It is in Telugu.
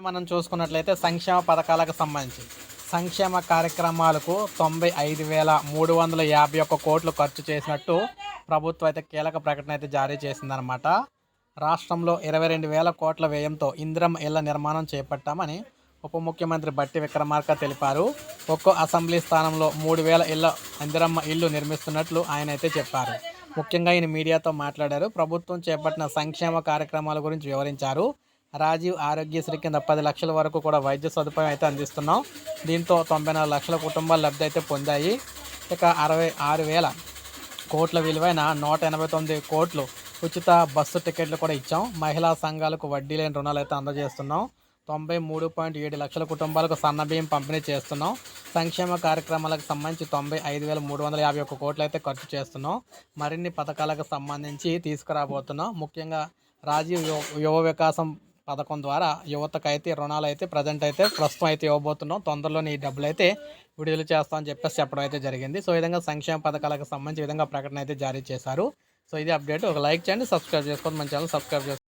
మనం చూసుకున్నట్లయితే సంక్షేమ పథకాలకు సంబంధించి సంక్షేమ కార్యక్రమాలకు తొంభై ఐదు వేల మూడు వందల యాభై ఒక్క కోట్లు ఖర్చు చేసినట్టు ప్రభుత్వం అయితే కీలక ప్రకటన అయితే జారీ చేసిందనమాట రాష్ట్రంలో ఇరవై రెండు వేల కోట్ల వ్యయంతో ఇందిరం ఇళ్ళ నిర్మాణం చేపట్టామని ఉప ముఖ్యమంత్రి బట్టి విక్రమార్క తెలిపారు. ఒక్కో అసెంబ్లీ స్థానంలో మూడు వేల ఇళ్ళ ఇందిరమ్మ ఇల్లు నిర్మిస్తున్నట్లు ఆయన అయితే చెప్పారు. ముఖ్యంగా ఈయన మీడియాతో మాట్లాడారు. ప్రభుత్వం చేపట్టిన సంక్షేమ కార్యక్రమాల గురించి వివరించారు. రాజీవ్ ఆరోగ్యశ్రీ కింద పది లక్షల వరకు కూడా వైద్య సదుపాయం అయితే అందిస్తున్నాం. దీంతో తొంభై నాలుగు లక్షల కుటుంబాలు లబ్ధి అయితే పొందాయి. ఇక అరవై ఆరు వేల కోట్ల విలువైన నూట ఎనభై తొమ్మిది కోట్లు ఉచిత బస్సు టికెట్లు కూడా ఇచ్చాం. మహిళా సంఘాలకు వడ్డీ లేని రుణాలు అయితే అందజేస్తున్నాం. తొంభై మూడు పాయింట్ ఏడు లక్షల కుటుంబాలకు సన్నబియ్యం పంపిణీ చేస్తున్నాం. సంక్షేమ కార్యక్రమాలకు సంబంధించి తొంభై ఐదు వేల మూడు వందల యాభై ఒక్క కోట్లు అయితే ఖర్చు చేస్తున్నాం. మరిన్ని పథకాలకు సంబంధించి తీసుకురాబోతున్నాం. ముఖ్యంగా రాజీవ్ యువ యువ వికాసం పథకం ద్వారా యువతకు అయితే రుణాలు అయితే ప్రజెంట్ అయితే ప్రస్తుతం అయితే ఇవ్వబోతున్నాం. తొందరలోనే ఈ డబ్బులు అయితే విడుదల చేస్తామని చెప్పేసి చెప్పడం అయితే జరిగింది. సో ఈ విధంగా సంక్షేమ పథకాలకు సంబంధించి విధంగా ప్రకటన అయితే జారీ చేశారు. సో ఇది అప్డేట్. ఒక లైక్ చేయండి సబ్స్క్రైబ్ చేసుకోండి. మన ఛానల్ సబ్స్క్రైబ్ చేసుకోండి.